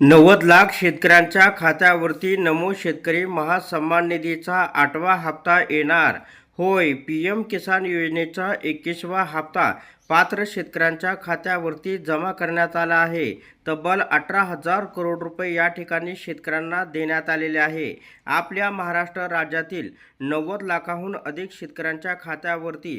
नव्वद लाख शेतकऱ्यांच्या खात्यावरती नमो शेतकरी महासन्मान निधीचा आठवा हप्ता येणार. होय पी एम किसान योजनेचा एकवीसवा हप्ता पात्र शेतकऱ्यांच्या खात्यावरती जमा करण्यात आला आहे. तब्बल अठरा हजार करोड रुपये या ठिकाणी शेतकऱ्यांना देण्यात आलेले आहे. आपल्या महाराष्ट्र राज्यातील नव्वद लाखाहून अधिक शेतकऱ्यांच्या खात्यावरती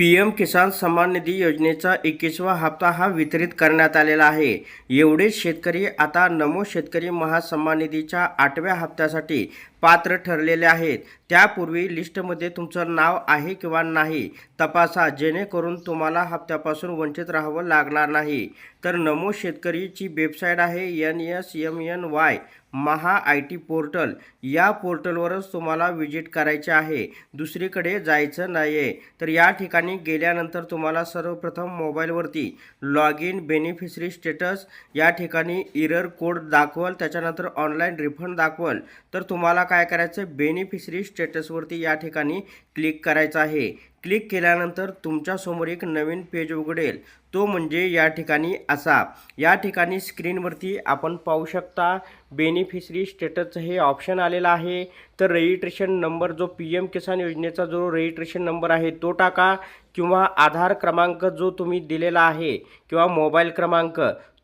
पी एम किसान सन्मान निधी योजनेचा एकवीसवा हप्ता हा वितरित करण्यात आलेला आहे. एवढेच शेतकरी आता नमो शेतकरी महासन्मान निधीच्या आठव्या हप्त्यासाठी पात्र ठरलेले आहेत. त्यापूर्वी लिस्टमध्ये तुमचं नाव आहे किंवा नाही तपासा जेणेकरून तुम्हाला हप्त्यापासून वंचित राहावं लागणार नाही. तर नमो शेतकरीची वेबसाईट आहे N S M N Y Maha I T portal. या पोर्टलवरच तुम्हाला विजिट करायचे आहे. दुसरीकडे जायचं नाही आहे तर या ठिकाणी गेल्यानंतर तुम्हाला सर्वप्रथम मोबाईलवरती लॉग इन बेनिफिशरी स्टेटस या ठिकाणी इरर कोड दाखवल त्याच्यानंतर ऑनलाईन रिफंड दाखवल. तर तुम्हाला काय करायचं बेनिफिशरी स्टेटसवरती या ठिकाणी क्लिक करायचं आहे. क्लिक केल्यानंतर तुमच्यासमोर एक नवीन पेज उघडेल. तो म्हणजे या ठिकाणी असा. या ठिकाणी स्क्रीनवरती आपण पाहू शकता बेनिफिशरी स्टेटसचं हे ऑप्शन आलेलं आहे. तर रजिस्ट्रेशन नंबर जो पी एम किसान योजनेचा जो रजिस्ट्रेशन नंबर आहे तो टाका. किंवा आधार क्रमांक जो तुम्ही दिलेला आहे किंवा मोबाईल क्रमांक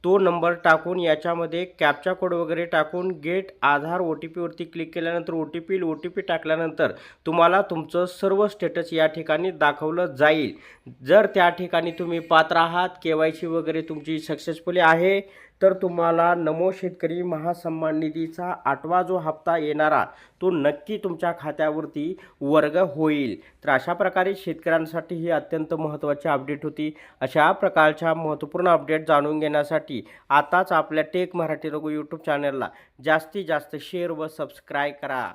तो नंबर टाकून याच्यामध्ये कॅपचा कोड वगैरे टाकून गेट आधार ओ टी पीवरती क्लिक केल्यानंतर O T P O T P टाकल्यानंतर तुम्हाला तुमचं सर्व स्टेटस या ठिकाणी दाखवलं जाईल. जर त्या ठिकाणी तुम्ही पात्र आहात के वाय सी वगैरे तुमची सक्सेसफुली आहे तर तुम्हाला नमो शेतकरी महासन्मान निधीचा आठवा जो हप्ता येणारा तो नक्की तुमच्या खात्यावरती वर्ग होईल. तर अशा प्रकारे शेतकऱ्यांसाठी ही अत्यंत महत्त्वाची अपडेट होती. अशा प्रकारच्या महत्त्वपूर्ण अपडेट जाणून घेण्यासाठी आताच आपल्या टेक मराठी रघु यूट्यूब चॅनलला जास्तीत जास्त शेअर व सबस्क्राईब करा.